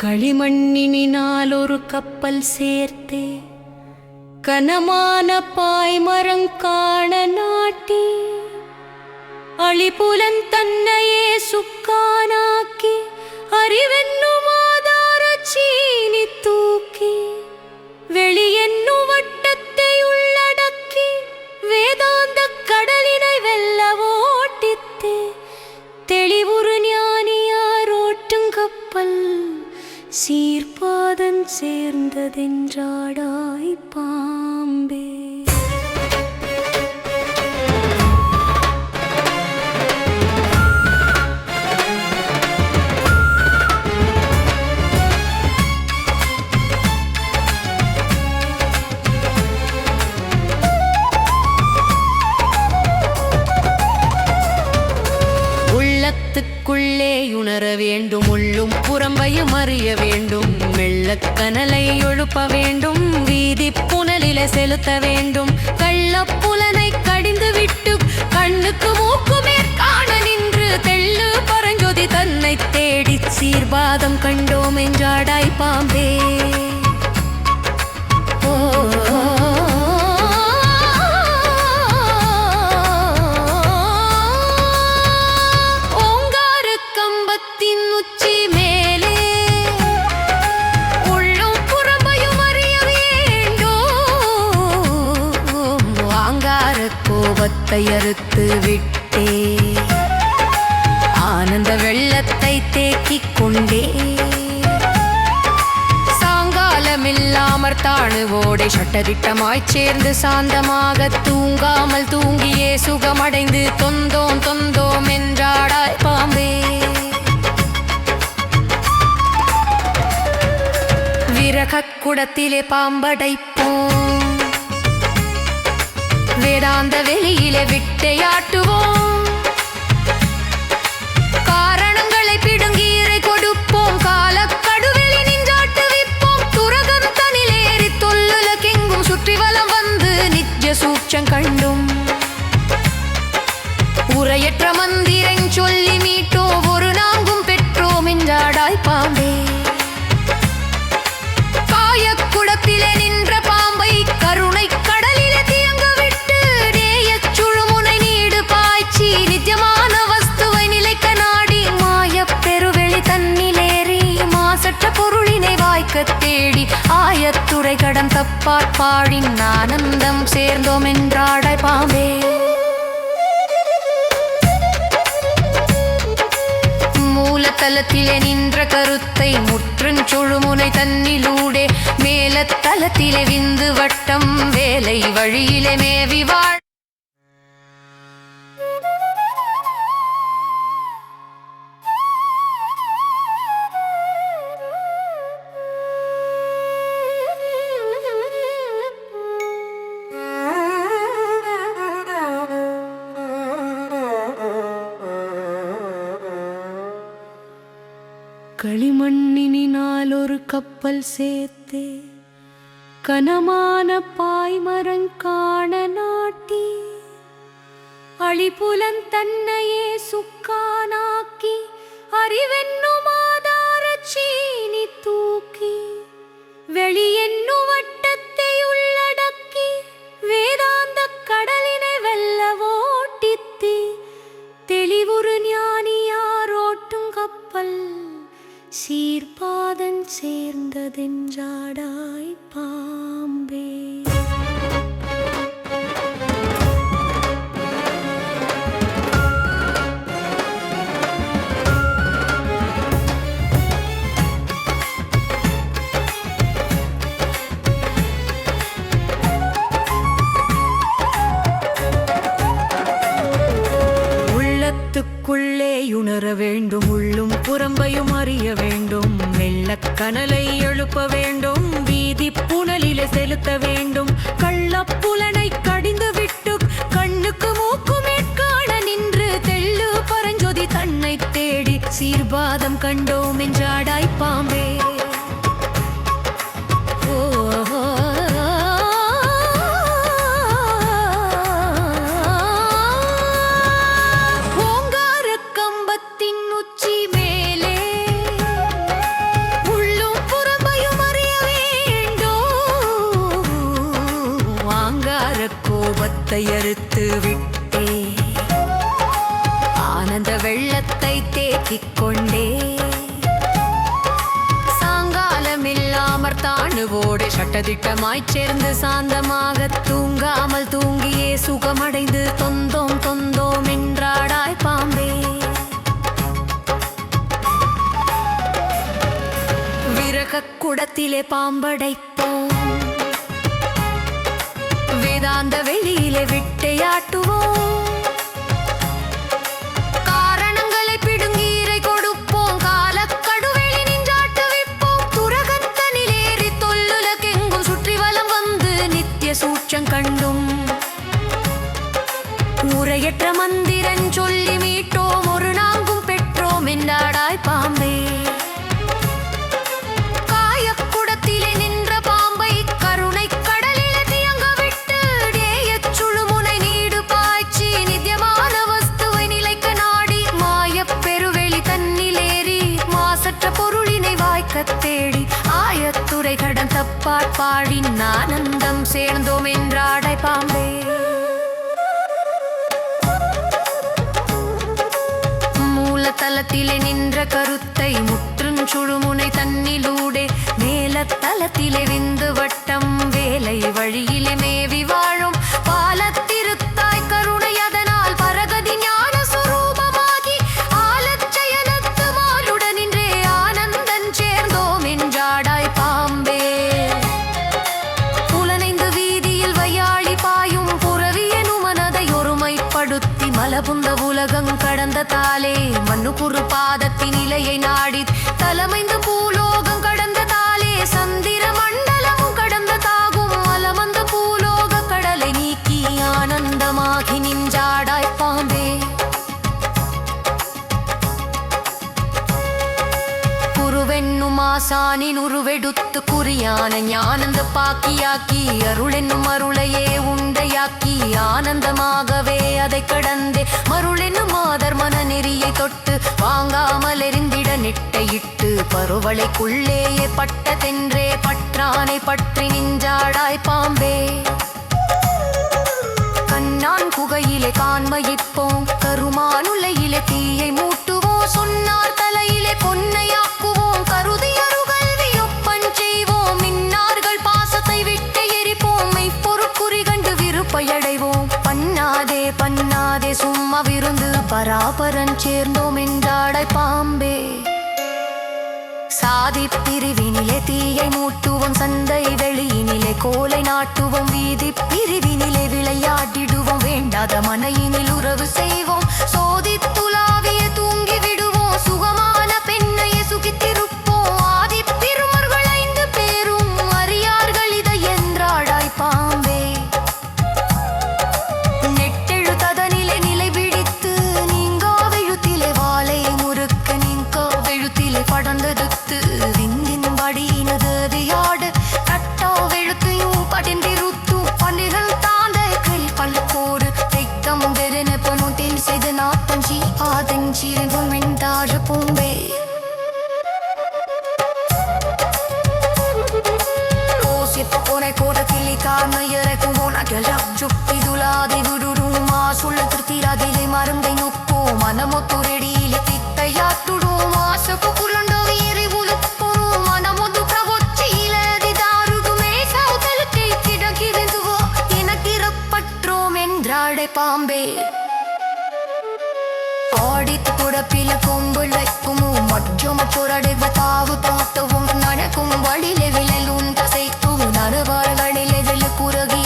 களிமண்ணினால் ஒரு கப்பல் சேர்த்தே கனமான பாய்மரங்காண நாட்டி அழிபுலன் தன்னையே சுக்கானாக்கி அறிவென்னும் ஆதார சீனி தூக்கி வெளியே புறம்பையும் அறிய வேண்டும். வெள்ளக்கனலை கனலை எழுப்ப வேண்டும். வீதி புனலில செலுத்த வேண்டும். கள்ளப்புலனை கடிந்து விட்டு கண்ணுக்கு மூக்குமே காண நின்று தெள்ளு பரஞ்சொதி தன்னை தேடி சீர்வாதம் கண்டோம் என்றாடாய் பாம்பே. கையறுத்து விட்டே. ஆனந்த வெள்ளத்தை தேக்கிக் கொண்டே. சாங்காலமில்லாமற் தாணுவோடை சட்டதிட்டமாய் சேர்ந்து சாந்தமாக தூங்காமல் தூங்கியே சுகமடைந்து தொந்தோம் தொந்தோம் என்றாடாய் பாம்பே. விரகக் குடத்திலே பாம்படைப்பு வேதாந்த வெளியிலே விட்டையாட்டுவோம் பொருளினை தேடி ஆயத்துறை கடன் தப்பாற் பாழின் ஆனந்தம் சேர்ந்தோம் என்றாடாய் பாம்பே. மூலத்தலத்திலே நின்ற கருத்தை முற்றுஞ் சுழுமுனை தன்னிலூடே மேலத்தலத்திலே விந்து வட்டம் வேலை வழியிலே மேவி வாழ் கப்பல் சேர்த்தே கனமான பாய்மரங்காண நாட்டி அழிபுலன் தன்னையே சுக்கானாக்கி அறிவென்னும் ஆதார சீனி தூக்கி வெளியென்னு வட்டத்தை சேர்ந்ததென்றாடாய் பாம்பே. உள்ளத்துக்குள்ளே உணர வேண்டும் உள்ளும் புறம்பையும் கனலை எழுப்ப வேண்டும் வீதி புனலிலே செலுத்த வேண்டும். கள்ளப்புலனை கடிந்து விட்டு கண்ணுக்கு மூக்குமே காண நின்று தெள்ளு பரஞ்சொதி தன்னை தேடி. சீர்பாதம் கண்டோம் என்றாடாய் பாம்பே. மறுத்து விட்டே ஆனந்த வெள்ளத்தை தேக்கிக் கொண்டே. சாங்காலம் இல்லாமற் தாணுவோடு சட்டதிட்டமாய் சேர்ந்து சாந்தமாக தூங்காமல் தூங்கியே. சுகமடைந்து தொந்தோம் தொந்தோம் என்றாடாய் பாம்பே. விறகக் குடத்திலே பாம்படைப்பு வேதாந்த வெளியிலே விட்டையாட்டுவோம் காரணங்களை பிடுங்கீரை கொடுப்போம். காலக்கடுவெளி நின்றாட்டுவிப்போம் துரகத்தனிலேறி தொல்லுலகெங்கும் சுற்றி வலம் வந்து நித்திய சூட்சம் கண்டும். முறையற்ற மந்த பாடி ஆனந்தம் சேர்ந்தோம் என்றாடை பாம்பே மூலத்தலத்திலே நின்ற கருத்தை முற்றும் சுழுமுனை தன்னிலூடே மேலத்தலத்திலே விந்து வட்டம் வேலை வழியிலே மேவி வாழும் பாலத்திருத்தாய் ஒருமைப்படுத்தி உலகம் கடந்த தாலே மண்ணு குறு பாதத்தின் நிலையை நாடி தலமைந்து பூலோகம் கடந்த ஆசானின் உருவெடுத்து குறியான ஞானந்த பாக்கியாக்கி அருளென்னும் அருளையே உண்டையாக்கி ஆனந்தமாகவே அதை கடந்தே. மருளென்னும் மாதர் மன நெறியை தொட்டு வாங்காமல் எரிந்திட நெட்டையிட்டு பருவளைக்குள்ளேயே பட்டதென்றே பற்றானை பற்றி சும்மா விருந்து பராபரன் சேர்ந்தோம் என்றாடை பாம்பே. சாதி பிரிவினிலே தீயை மூட்டுவோம் சந்தை வெளியினிலே கோலை நாட்டுவோம் வீதி பிரிவினிலே விளையாடிடுவோம் வேண்டாத மனையினில் உறவு செய்வோம். சோதி புரடுவ தாவு தாத்தவும் நடக்கும் வழியில விழலும் தசைக்கும் நடுவாழ்களில் எதில் குறுகி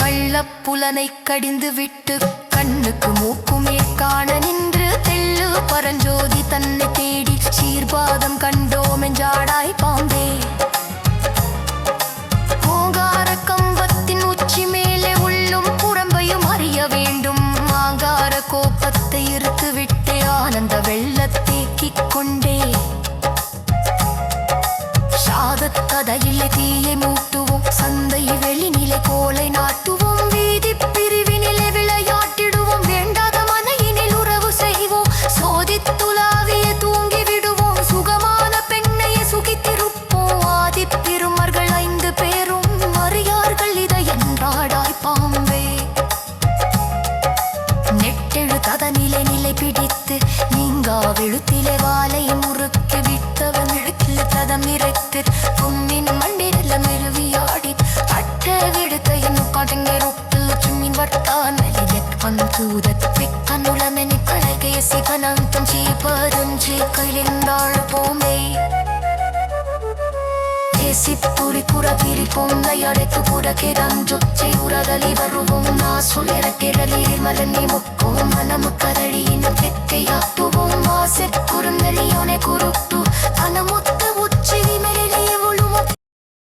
கள்ளப்புலனை கடிந்து விட்டு கண்ணுக்கு மூக்குமே காண நின்று தெல்லு பரஞ்சோதி தன்னை தேடி சீர்பாதம் கண்டோம் என்றாடாய் பாம்பே. ஓங்கார கம்பத்தின் உச்சி மேலே உள்ளும் புறம்பையும் அறிய வேண்டும். ஆங்கார கோப்பத்தை இருத்து விட்டு ஆனந்த வெள்ளத்தேக்கிக் கொண்டே கழுத்திலே வாலை முறுக்கி விட்டவன் இழுக்கில ததமிரைத்து பொம்மின் மண்ணில மெருவியாடி அட்ட விடுத்தையும் கடுங்கெருட்டு சும்மின் வர்த்தானலி ൂതത്തിക്കനുളമെനി കളകേസി പനാന്തം ചീ പരം ചീ കലിന്താഴ് പോമേ பேசித்துளி புறகிரி பொங்கை அடைத்து புறகிடஞ்சொச்சை உரதலி வருவோம் நாசுல் இறக்கிறலி மலனி முக்கோம் மனமு கரடி இன பெக்கையாட்டுவோம் வாசற் குறுந்தலியோனை குருட்டு அனமுத்த